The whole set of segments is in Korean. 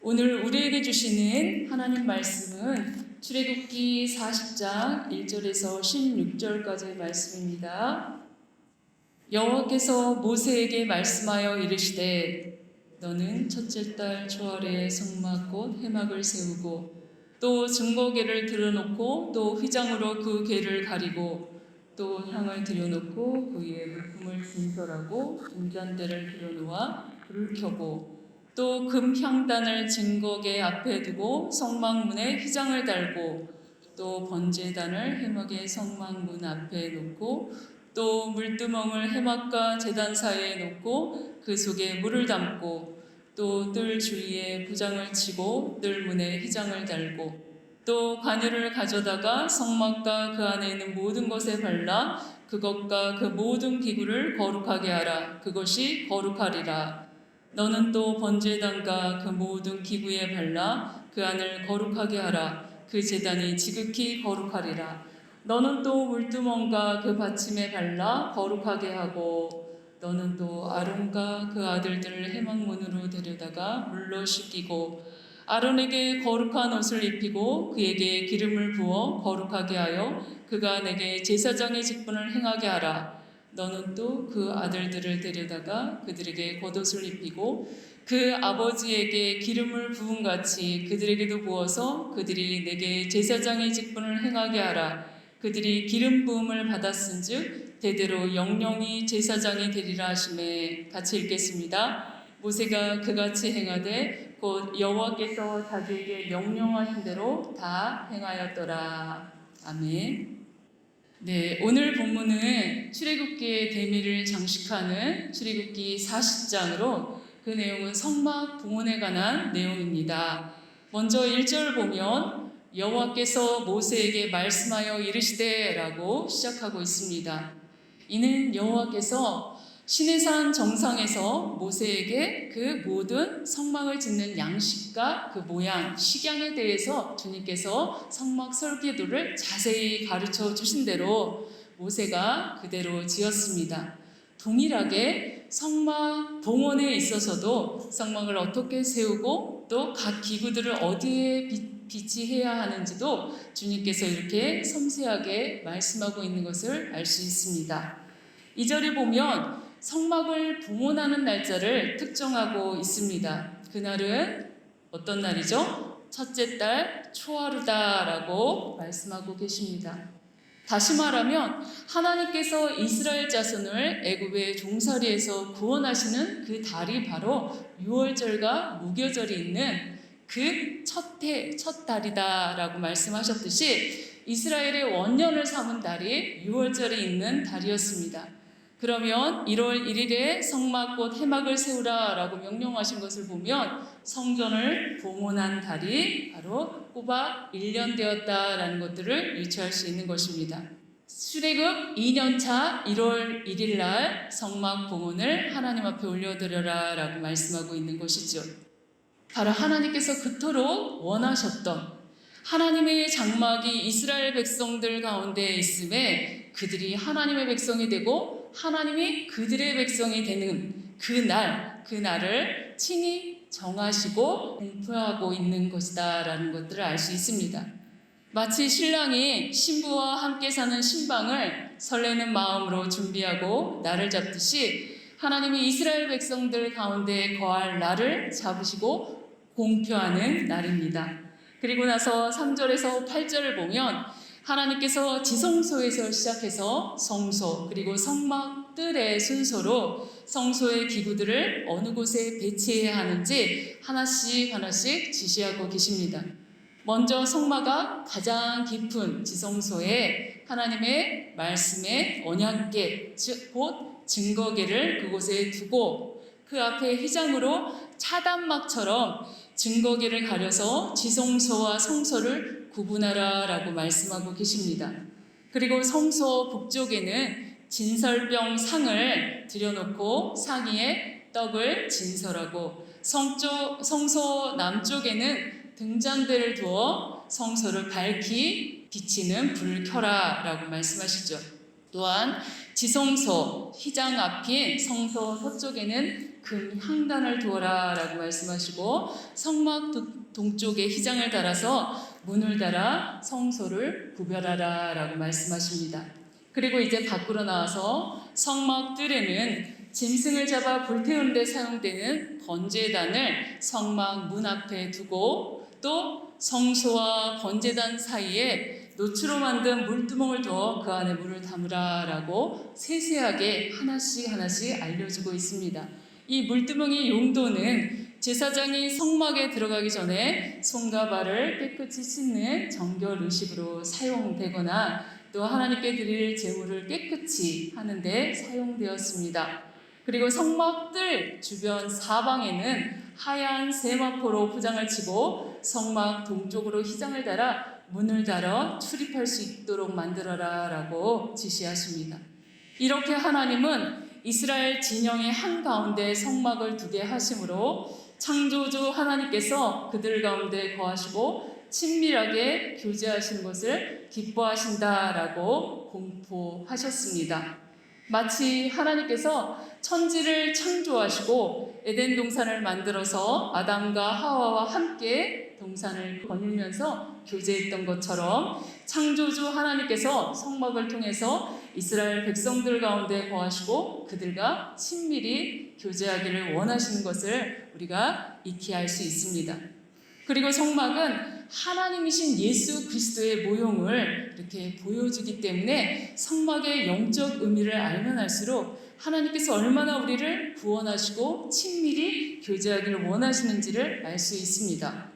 오늘 우리에게 주시는 하나님 말씀은 출애굽기 40장 1절에서 16절까지의 말씀입니다. 여호와께서 모세에게 말씀하여 이르시되 너는 첫째 달 초월에 성막 곧 해막을 세우고 또 증거계를 들여놓고 또 휘장으로 그 계를 가리고 또 향을 들여놓고 그 위에 물품을 분설하고 중잔대를 들여놓아 불을 켜고 또 금향단을 증거계 앞에 두고 성막문에 휘장을 달고 또 번제단을 해막의 성막문 앞에 놓고 또 물두멍을 해막과 제단 사이에 놓고 그 속에 물을 담고 또 뜰 주위에 부장을 치고 뜰 문에 휘장을 달고 또 관유를 가져다가 성막과 그 안에 있는 모든 것에 발라 그것과 그 모든 기구를 거룩하게 하라. 그것이 거룩하리라 너는 또 번제단과 그 모든 기구에 발라 그 안을 거룩하게 하라 그 제단이 지극히 거룩하리라 너는 또 물두멍과 그 받침에 발라 거룩하게 하고 너는 또 아론과 그 아들들을 해막문으로 데려다가 물로 씻기고 아론에게 거룩한 옷을 입히고 그에게 기름을 부어 거룩하게 하여 그가 내게 제사장의 직분을 행하게 하라. 너는 또 그 아들들을 데려다가 그들에게 겉옷을 입히고 그 아버지에게 기름을 부은 같이 그들에게도 부어서 그들이 내게 제사장의 직분을 행하게 하라. 그들이 기름 부음을 받았은즉 대대로 영영이 제사장이 되리라 하심에 같이 읽겠습니다. 모세가 그같이 행하되 곧 여호와께서 자기에게 명령하신 대로 다 행하였더라. 아멘. 네, 오늘 본문은 출애굽기의 대미를 장식하는 출애굽기 40장으로 그 내용은 성막 봉헌에 관한 내용입니다. 먼저 1절 보면 여호와께서 모세에게 말씀하여 이르시되라고 시작하고 있습니다. 이는 여호와께서 시내산 정상에서 모세에게 그 모든 성막을 짓는 양식과 그 모양, 식양에 대해서 주님께서 성막 설계도를 자세히 가르쳐 주신 대로 모세가 그대로 지었습니다. 동일하게 성막 봉헌에 있어서도 성막을 어떻게 세우고 또 각 기구들을 어디에 비치해야 하는지도 주님께서 이렇게 섬세하게 말씀하고 있는 것을 알 수 있습니다. 이 절에 보면 성막을 봉헌하는 날짜를 특정하고 있습니다. 그날은 어떤 날이죠? 첫째 달 초하루다라고 말씀하고 계십니다. 다시 말하면 하나님께서 이스라엘 자손을 애굽의 종살이에서 구원하시는 그 달이 바로 6월절과 무교절이 있는 그 첫 해, 첫 달이다라고 말씀하셨듯이 이스라엘의 원년을 삼은 달이 6월절에 있는 달이었습니다. 그러면 1월 1일에 성막 곧 해막을 세우라 라고 명령하신 것을 보면 성전을 봉헌한 달이 바로 꼬박 1년 되었다라는 것들을 유추할 수 있는 것입니다. 수레급 2년차 1월 1일 날 성막 봉헌을 하나님 앞에 올려드려라 라고 말씀하고 있는 것이죠. 바로 하나님께서 그토록 원하셨던 하나님의 장막이 이스라엘 백성들 가운데 있음에 그들이 하나님의 백성이 되고 하나님이 그들의 백성이 되는 그 날, 그 날을 친히 정하시고 공표하고 있는 것이다라는 것들을 알 수 있습니다. 마치 신랑이 신부와 함께 사는 신방을 설레는 마음으로 준비하고 날을 잡듯이 하나님이 이스라엘 백성들 가운데 거할 날을 잡으시고 공표하는 날입니다. 그리고 나서 3절에서 8절을 보면 하나님께서 지성소에서 시작해서 성소 그리고 성막 뜰의 순서로 성소의 기구들을 어느 곳에 배치해야 하는지 하나씩 하나씩 지시하고 계십니다. 먼저 성마가 가장 깊은 지성소에 하나님의 말씀의 언약계, 즉 곧 증거계를 그곳에 두고 그 앞에 휘장으로 차단막처럼 증거계를 가려서 지성소와 성소를 구분하라라고 말씀하고 계십니다. 그리고 성소 북쪽에는 진설병 상을 들여놓고 상위에 떡을 진설하고 성쪽, 성소 남쪽에는 등잔대를 두어 성소를 밝히 비치는 불을 켜라 라고 말씀하시죠. 또한 지성소 휘장 앞인 성소 서쪽에는 금 향단을 두어라 라고 말씀하시고 성막 도- 동쪽에 휘장을 달아서 문을 달아 성소를 구별하라 라고 말씀하십니다. 그리고 이제 밖으로 나와서 성막 뜰에는 짐승을 잡아 불태우는 데 사용되는 번제단을 성막 문 앞에 두고 또 성소와 번제단 사이에 노추로 만든 물두멍을 두어 그 안에 물을 담으라 라고 세세하게 하나씩 하나씩 알려주고 있습니다. 이 물두멍의 용도는 제사장이 성막에 들어가기 전에 손과 발을 깨끗이 씻는 정결 의식으로 사용되거나 또 하나님께 드릴 제물을 깨끗이 하는데 사용되었습니다. 그리고 성막들 주변 사방에는 하얀 세마포로 포장을 치고 성막 동쪽으로 휘장을 달아 문을 달아 출입할 수 있도록 만들어라 라고 지시하십니다. 이렇게 하나님은 이스라엘 진영의 한 가운데 성막을 두게 하심으로 창조주 하나님께서 그들 가운데 거하시고 친밀하게 교제하시는 것을 기뻐하신다라고 공포하셨습니다. 마치 하나님께서 천지를 창조하시고 에덴 동산을 만들어서 아담과 하와와 함께 동산을 거닐면서 교제했던 것처럼 창조주 하나님께서 성막을 통해서 이스라엘 백성들 가운데 거하시고 그들과 친밀히 교제하기를 원하시는 것을 우리가 익히 알 수 있습니다. 그리고 성막은 하나님이신 예수 그리스도의 모형을 이렇게 보여주기 때문에 성막의 영적 의미를 알면 알수록 하나님께서 얼마나 우리를 구원하시고 친밀히 교제하기를 원하시는지를 알 수 있습니다.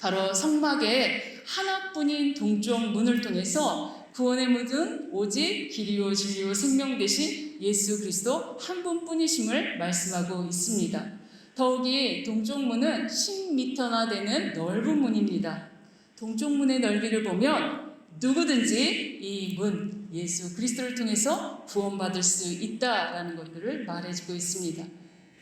바로 성막의 하나뿐인 동쪽 문을 통해서 구원의 문은 오직 길이요 진리요 생명 되신 예수 그리스도 한 분뿐이심을 말씀하고 있습니다. 더욱이 동쪽 문은 10m나 되는 넓은 문입니다. 동쪽 문의 넓이를 보면 누구든지 이 문, 예수 그리스도를 통해서 구원받을 수 있다라는 것들을 말해주고 있습니다.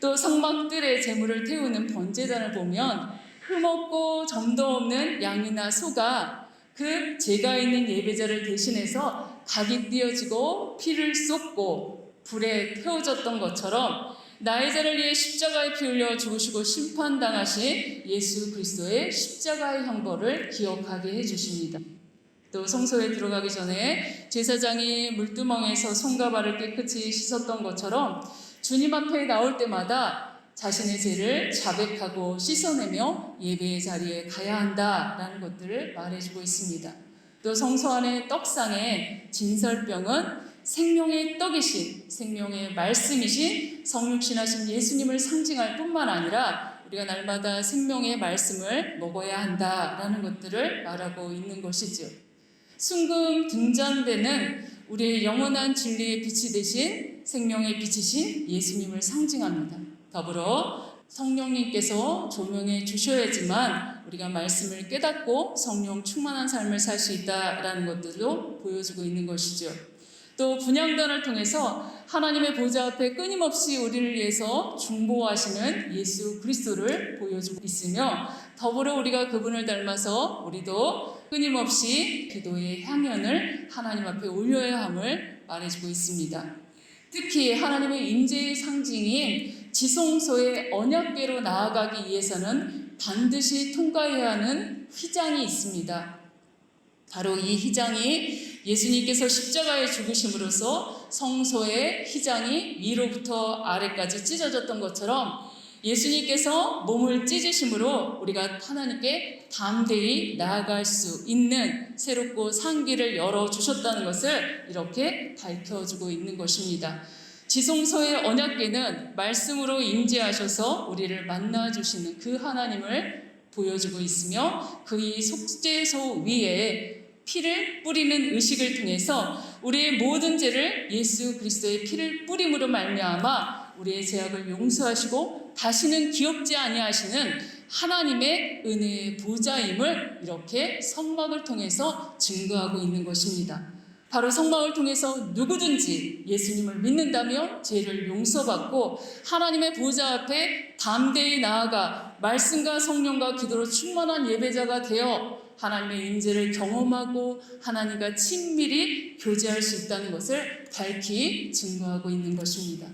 또 성막들의 재물을 태우는 번제단을 보면 흠없고 점도 없는 양이나 소가 그 죄가 있는 예배자를 대신해서 각이 띄어지고 피를 쏟고 불에 태워졌던 것처럼 나의 죄를 위해 십자가에 피 흘려 죽으시고 심판당하신 예수 그리스도의 십자가의 형벌을 기억하게 해주십니다. 또 성소에 들어가기 전에 제사장이 물두멍에서 손과 발을 깨끗이 씻었던 것처럼 주님 앞에 나올 때마다 자신의 죄를 자백하고 씻어내며 예배의 자리에 가야 한다라는 것들을 말해주고 있습니다. 또 성소 안의 떡상에 진설병은 생명의 떡이신 생명의 말씀이신 성육신하신 예수님을 상징할 뿐만 아니라 우리가 날마다 생명의 말씀을 먹어야 한다라는 것들을 말하고 있는 것이죠. 순금 등잔대는 우리의 영원한 진리의 빛이 되신 생명의 빛이신 예수님을 상징합니다. 더불어 성령님께서 조명해 주셔야지만 우리가 말씀을 깨닫고 성령 충만한 삶을 살 수 있다라는 것들도 보여주고 있는 것이죠. 또 분양단을 통해서 하나님의 보좌 앞에 끊임없이 우리를 위해서 중보하시는 예수 그리스도를 보여주고 있으며 더불어 우리가 그분을 닮아서 우리도 끊임없이 기도의 향연을 하나님 앞에 올려야 함을 말해주고 있습니다. 특히 하나님의 임재의 상징인 지성소의 언약궤로 나아가기 위해서는 반드시 통과해야 하는 휘장이 있습니다. 바로 이 휘장이 예수님께서 십자가에 죽으심으로써 성소의 휘장이 위로부터 아래까지 찢어졌던 것처럼 예수님께서 몸을 찢으심으로 우리가 하나님께 담대히 나아갈 수 있는 새롭고 상기를 열어 주셨다는 것을 이렇게 밝혀주고 있는 것입니다. 지성소의 언약궤는 말씀으로 임재하셔서 우리를 만나 주시는 그 하나님을 보여주고 있으며 그의 속죄소 위에 피를 뿌리는 의식을 통해서 우리의 모든 죄를 예수 그리스도의 피를 뿌림으로 말미암아 우리의 죄악을 용서하시고 다시는 기억지 아니하시는 하나님의 은혜의 보좌임을 이렇게 성막을 통해서 증거하고 있는 것입니다. 바로 성막을 통해서 누구든지 예수님을 믿는다면 죄를 용서받고 하나님의 보좌 앞에 담대히 나아가 말씀과 성령과 기도로 충만한 예배자가 되어 하나님의 임재를 경험하고 하나님과 친밀히 교제할 수 있다는 것을 밝히 증거하고 있는 것입니다.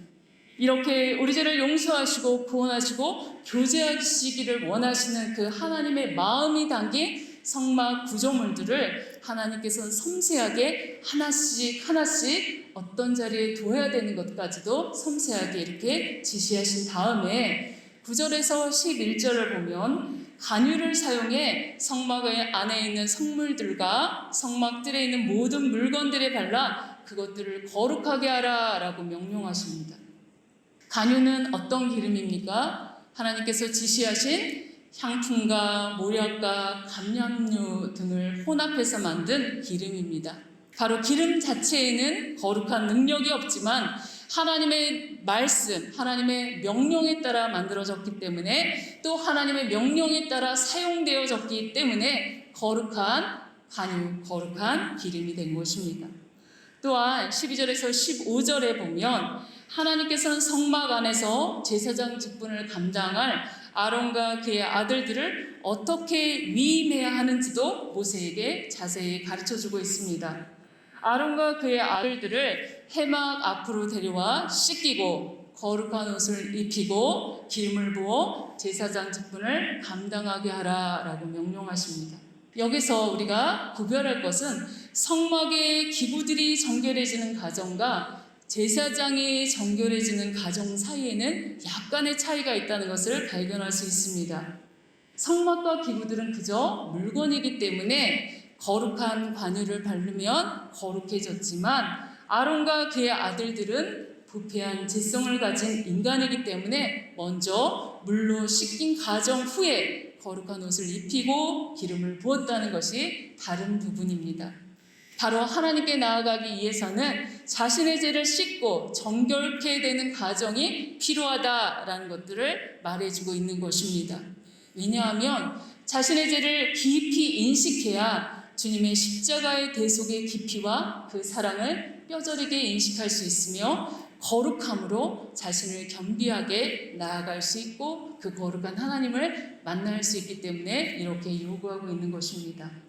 이렇게 우리 죄를 용서하시고 구원하시고 교제하시기를 원하시는 그 하나님의 마음이 담긴 성막 구조물들을 하나님께서 섬세하게 하나씩 하나씩 어떤 자리에 둬야 되는 것까지도 섬세하게 이렇게 지시하신 다음에 9절에서 11절을 보면 간유를 사용해 성막 안에 있는 성물들과 성막들에 있는 모든 물건들에 발라 그것들을 거룩하게 하라 라고 명령하십니다. 간유는 어떤 기름입니까? 하나님께서 지시하신 향품과 모략과 감량류 등을 혼합해서 만든 기름입니다. 바로 기름 자체에는 거룩한 능력이 없지만 하나님의 말씀, 하나님의 명령에 따라 만들어졌기 때문에 또 하나님의 명령에 따라 사용되어졌기 때문에 거룩한 간유, 거룩한 기름이 된 것입니다. 또한 12절에서 15절에 보면 하나님께서는 성막 안에서 제사장 직분을 감당할 아론과 그의 아들들을 어떻게 위임해야 하는지도 모세에게 자세히 가르쳐 주고 있습니다. 아론과 그의 아들들을 해막 앞으로 데려와 씻기고 거룩한 옷을 입히고 기름을 부어 제사장 직분을 감당하게 하라라고 명령하십니다. 여기서 우리가 구별할 것은 성막의 기구들이 정결해지는 과정과 제사장이 정결해지는 과정 사이에는 약간의 차이가 있다는 것을 발견할 수 있습니다. 성막과 기구들은 그저 물건이기 때문에 거룩한 관유를 바르면 거룩해졌지만 아론과 그의 아들들은 부패한 죄성을 가진 인간이기 때문에 먼저 물로 씻긴 가정 후에 거룩한 옷을 입히고 기름을 부었다는 것이 다른 부분입니다. 바로 하나님께 나아가기 위해서는 자신의 죄를 씻고 정결케 되는 과정이 필요하다라는 것들을 말해주고 있는 것입니다. 왜냐하면 자신의 죄를 깊이 인식해야 주님의 십자가의 대속의 깊이와 그 사랑을 뼈저리게 인식할 수 있으며 거룩함으로 자신을 겸비하게 나아갈 수 있고 그 거룩한 하나님을 만날 수 있기 때문에 이렇게 요구하고 있는 것입니다.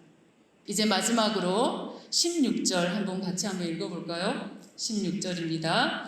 이제 마지막으로 16절 한번 같이 한번 읽어볼까요? 16절입니다.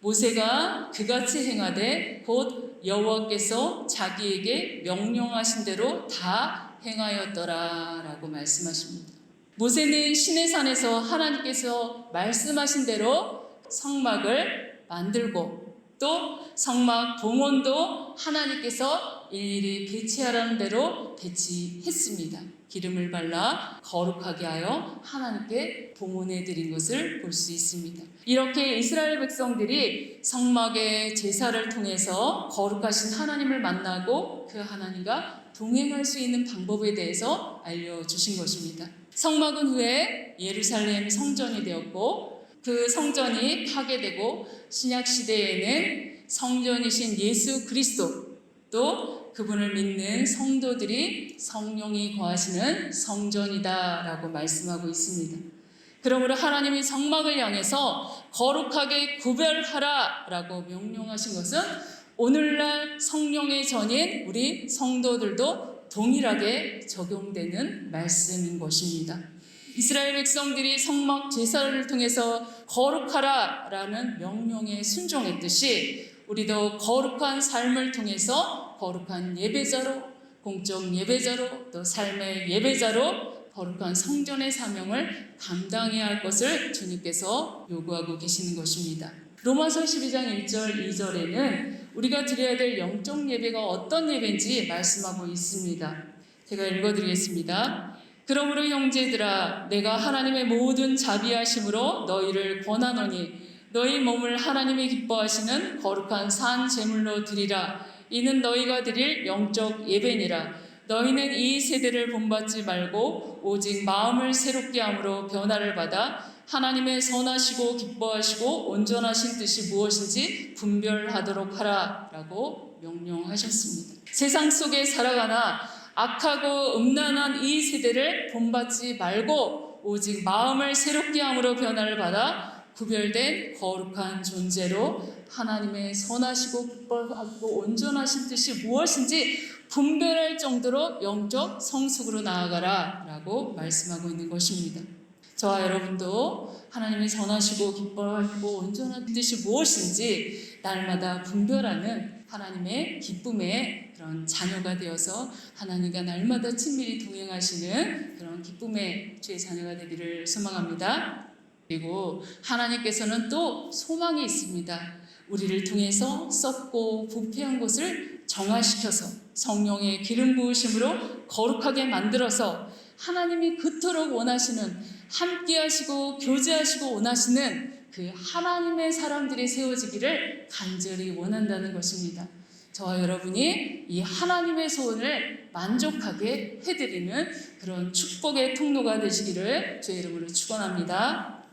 모세가 그같이 행하되 곧 여호와께서 자기에게 명령하신 대로 다 행하였더라 라고 말씀하십니다. 모세는 신의 산에서 하나님께서 말씀하신 대로 성막을 만들고 또 성막 동원도 하나님께서 일일이 배치하라는 대로 배치했습니다. 기름을 발라 거룩하게 하여 하나님께 봉헌해 드린 것을 볼 수 있습니다. 이렇게 이스라엘 백성들이 성막의 제사를 통해서 거룩하신 하나님을 만나고 그 하나님과 동행할 수 있는 방법에 대해서 알려주신 것입니다. 성막은 후에 예루살렘 성전이 되었고 그 성전이 파괴되고 신약 시대에는 성전이신 예수 그리스도 또 그분을 믿는 성도들이 성령이 거하시는 성전이다라고 말씀하고 있습니다. 그러므로 하나님이 성막을 향해서 거룩하게 구별하라라고 명령하신 것은 오늘날 성령의 전인 우리 성도들도 동일하게 적용되는 말씀인 것입니다. 이스라엘 백성들이 성막 제사를 통해서 거룩하라라는 명령에 순종했듯이 우리도 거룩한 삶을 통해서 거룩한 예배자로 공적 예배자로 또 삶의 예배자로 거룩한 성전의 사명을 감당해야 할 것을 주님께서 요구하고 계시는 것입니다. 로마서 12장 1절 2절에는 우리가 드려야 될 영적 예배가 어떤 예배인지 말씀하고 있습니다. 제가 읽어드리겠습니다. 그러므로 형제들아 내가 하나님의 모든 자비하심으로 너희를 권하노니 너희 몸을 하나님이 기뻐하시는 거룩한 산 제물로 드리라 이는 너희가 드릴 영적 예배니라 너희는 이 세대를 본받지 말고 오직 마음을 새롭게 함으로 변화를 받아 하나님의 선하시고 기뻐하시고 온전하신 뜻이 무엇인지 분별하도록 하라라고 명령하셨습니다. 세상 속에 살아가나 악하고 음란한 이 세대를 본받지 말고 오직 마음을 새롭게 함으로 변화를 받아 구별된 거룩한 존재로 하나님의 선하시고 기뻐하고 온전하신 뜻이 무엇인지 분별할 정도로 영적 성숙으로 나아가라 라고 말씀하고 있는 것입니다. 저와 여러분도 하나님이 선하시고 기뻐하시고 온전한 뜻이 무엇인지 날마다 분별하는 하나님의 기쁨의 그런 자녀가 되어서 하나님과 날마다 친밀히 동행하시는 그런 기쁨의 주의 자녀가 되기를 소망합니다. 그리고 하나님께서는 또 소망이 있습니다. 우리를 통해서 썩고 부패한 것을 정화시켜서 성령의 기름 부으심으로 거룩하게 만들어서 하나님이 그토록 원하시는 함께 하시고 교제하시고 원하시는 그 하나님의 사람들이 세워지기를 간절히 원한다는 것입니다. 저와 여러분이 이 하나님의 소원을 만족하게 해드리는 그런 축복의 통로가 되시기를 주의 이름으로 축원합니다.